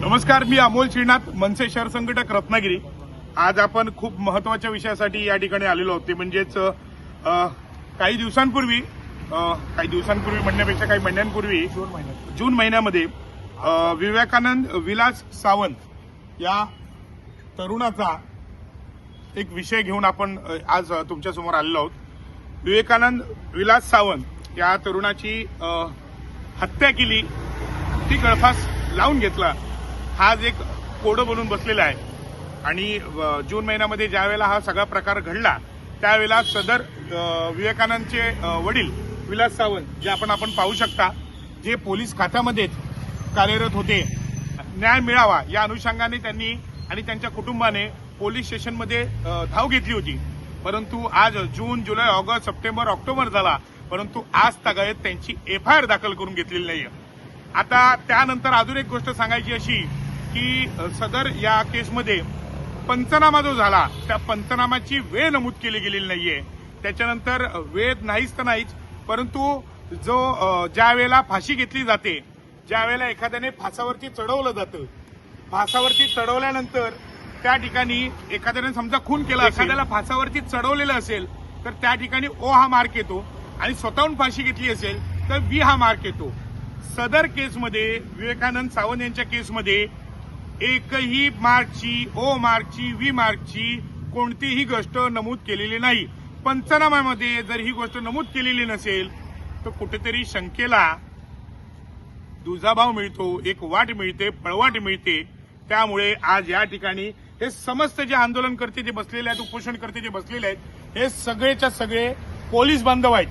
नमस्कार मी अमोल श्रीनाथ मनसे शहर संघटक रत्नागिरी. आज आपण खूप महत्त्वाच्या विषयासाठी या ठिकाणी आलेलो आहोत. ते म्हणजेच काही दिवसांपूर्वी काही दिवसांपूर्वी म्हणण्यापेक्षा काही महिन्यांपूर्वी जून महिन्यात. जून महिन्यामध्ये विवेकानंद विलास सावंत या तरुणाचा एक विषय घेऊन आपण आज तुमच्यासमोर आलेलो आहोत. विवेकानंद विलास सावंत या तरुणाची हत्या केली. ती गळफास लावून घेतला. आज एक कोडं बनून बसलेला आहे. आणि जून महिन्यामध्ये ज्यावेळेला हा सगळा प्रकार घडला त्यावेळेला सदर विवेकानंदचे वडील विलास सावंत जे आपण आपण पाहू शकता जे पोलीस खात्यामध्येच कार्यरत होते न्याय मिळावा या अनुषंगाने त्यांनी आणि त्यांच्या कुटुंबाने पोलीस स्टेशनमध्ये धाव घेतली होती. परंतु आज जून जुलै ऑगस्ट सप्टेंबर ऑक्टोबर झाला परंतु आज तगायत त्यांची एफ आय आर दाखल करून घेतलेली नाहीये. आता त्यानंतर अजून एक गोष्ट सांगायची अशी की सदर या केसमध्ये पंचनामा जो झाला त्या पंचनामाची वेळ नमूद केली गेलेली नाहीये. त्याच्यानंतर वेळ नाहीच तर नाहीच परंतु जो ज्या वेळेला फाशी घेतली जाते ज्या वेळेला एखाद्याने फासावरती चढवलं जातं फासावरती चढवल्यानंतर त्या ठिकाणी एखाद्याने समजा खून केला एखाद्याला फासावरती चढवलेलं असेल तर त्या ठिकाणी ओ हा मार्क येतो आणि स्वतःहून फाशी घेतली असेल तर वी हा मार्क येतो. सदर केसमध्ये विवेकानंद सावंत यांच्या केसमध्ये एकही मार्कची ओ मार्कची वी मार्कची कोणतीही गोष्ट नमूद केलेली नाही. पंचनाम्यामध्ये जर ही गोष्ट नमूद केलेली नसेल तर कुठेतरी शंकेला दुजाभाव मिळतो एक वाट मिळते पळवाट मिळते. त्यामुळे आज या ठिकाणी हे समस्त जे आंदोलनकर्ते जे बसलेले आहेत उपोषणकर्ते जे बसलेले आहेत हे सगळेच्या सगळे पोलीस बांधव आहेत.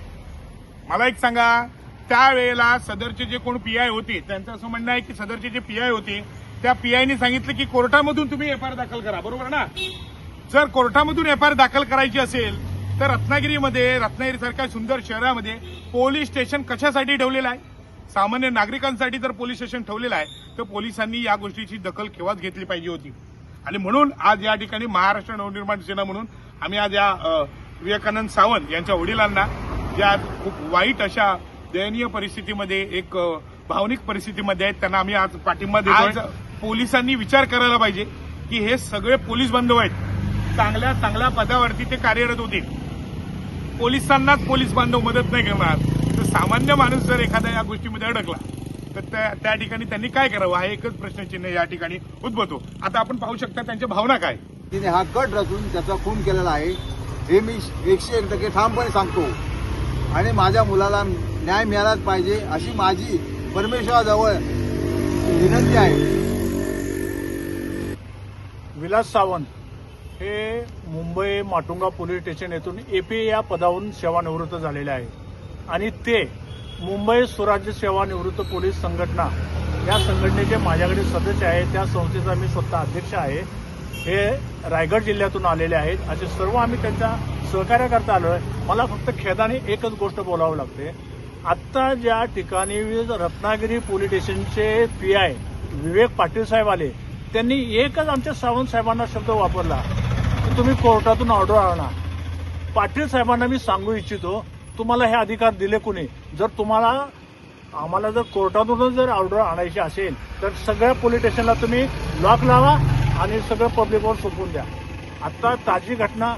मला एक सांगा त्यावेळेला सदरचे जे कोण पीआय होते त्यांचं असं म्हणणं आहे की सदरचे जे पीआय होते त्या पीआयने सांगितलं की कोर्टामधून तुम्ही एफआयआर दाखल करा बरोबर ना? जर कोर्टामधून एफआयआर दाखल करायची असेल तर रत्नागिरीमध्ये रत्नागिरीसारख्या सुंदर शहरामध्ये पोलीस स्टेशन कशासाठी ठेवलेलं आहे? सामान्य नागरिकांसाठी जर पोलीस स्टेशन ठेवलेलं आहे तर पोलिसांनी या गोष्टीची दखल केव्हाच घेतली पाहिजे होती? आणि म्हणून आज या ठिकाणी महाराष्ट्र नवनिर्माण सेना म्हणून आम्ही आज या विवेकानंद सावंत यांच्या वडिलांना ज्या खूप वाईट अशा दयनीय परिस्थितीमध्ये एक भावनिक परिस्थितीमध्ये आहेत त्यांना आम्ही आज पाठिंबा देतो पोलिसांनी विचार करायला पाहिजे की हे सगळे पोलीस बांधव आहेत. चांगल्या चांगल्या पदावरती ते कार्यरत होते पोलिसांनाच पोलीस बांधव मदत नाही करणार. तर सामान्य माणूस जर एखाद्या या गोष्टीमध्ये अडकला तर त्या त्या ठिकाणी त्यांनी काय करावं? हा एकच प्रश्नचिन्ह या ठिकाणी उद्भवतो. आता आपण पाहू शकता त्यांच्या भावना काय तिने हा कट रचून त्याचा खून केलेला आहे. हे मी एकशे एक टक्के ठामपणे सांगतो. आणि माझ्या मुलाला न्याय मिळालाच पाहिजे अशी माझी परमेश्वराजवळ विनंती आहे. विलास सावंत हे मुंबई माटुंगा पोलीस स्टेशन येथून एपी या पदावरून सेवानिवृत्त झालेले आहे आणि ते मुंबई स्वराज्य सेवानिवृत्त पोलीस संघटना या संघटनेचे माझ्याकडे सदस्य आहे त्या संस्थेचा मी स्वतः अध्यक्ष आहे. हे रायगड जिल्ह्यातून आलेले आहेत. असे सर्व आम्ही त्यांच्या सहकार्य करता आलो आहे मला फक्त खेदाने एकच गोष्ट बोलावं लागते. आत्ता ज्या ठिकाणी रत्नागिरी पोलीस स्टेशनचे पी आय विवेक पाटील साहेब आले त्यांनी एकच आमच्या सावंत साहेबांना शब्द वापरला की तुम्ही कोर्टातून ऑर्डर आणा. पाटील साहेबांना मी सांगू इच्छितो तुम्हाला हे अधिकार दिले कुणी? जर तुम्हाला आम्हाला जर कोर्टातूनच जर ऑर्डर आणायची असेल तर सगळ्या पोलीस स्टेशनला तुम्ही लॉक लावा आणि सगळं पब्लिकवर सोपवून द्या. आता ताजी घटना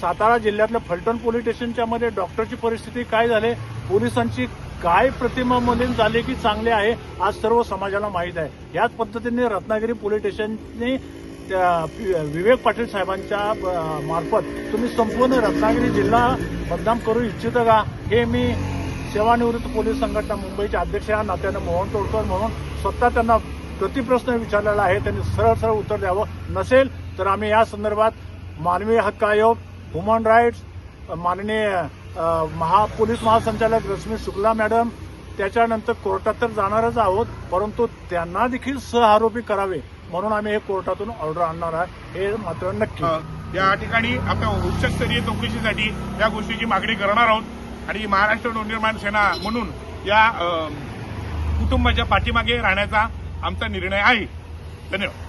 सातारा जिल्ह्यातल्या फलटण पोलीस स्टेशनच्या मध्ये डॉक्टरची परिस्थिती काय झाली? पोलिसांची काय प्रतिमा मलिन झाली की चांगले आहे आज सर्व समाजाला माहीत आहे. याच पद्धतीने रत्नागिरी पोलीस स्टेशनने त्या विवेक पाटील साहेबांच्या मार्फत तुम्ही संपूर्ण रत्नागिरी जिल्हा बदनाम करू इच्छिता का? हे मी सेवानिवृत्त पोलीस संघटना मुंबईचे अध्यक्ष या नात्याने मोहन तोडकर म्हणून स्वतः त्यांना प्रतिप्रश्न विचारलेला आहे. त्यांनी सरळ सरळ उत्तर द्यावं. नसेल तर आम्ही या संदर्भात मानवी हक्क आयोग ह्युमन राईट्स माननीय महा पोलीस महासंचालक रश्मी शुक्ला मॅडम त्याच्यानंतर कोर्टात तर जाणारच आहोत परंतु त्यांना देखील सहआरोपी करावे म्हणून आम्ही हे कोर्टातून ऑर्डर आणणार आहे. हे मात्र नक्की. या ठिकाणी आता उच्चस्तरीय चौकशीसाठी या गोष्टीची मागणी करणार आहोत. आणि महाराष्ट्र नवनिर्माण सेना म्हणून या कुटुंबाच्या पाठीमागे राहण्याचा आमचा निर्णय आहे. धन्यवाद.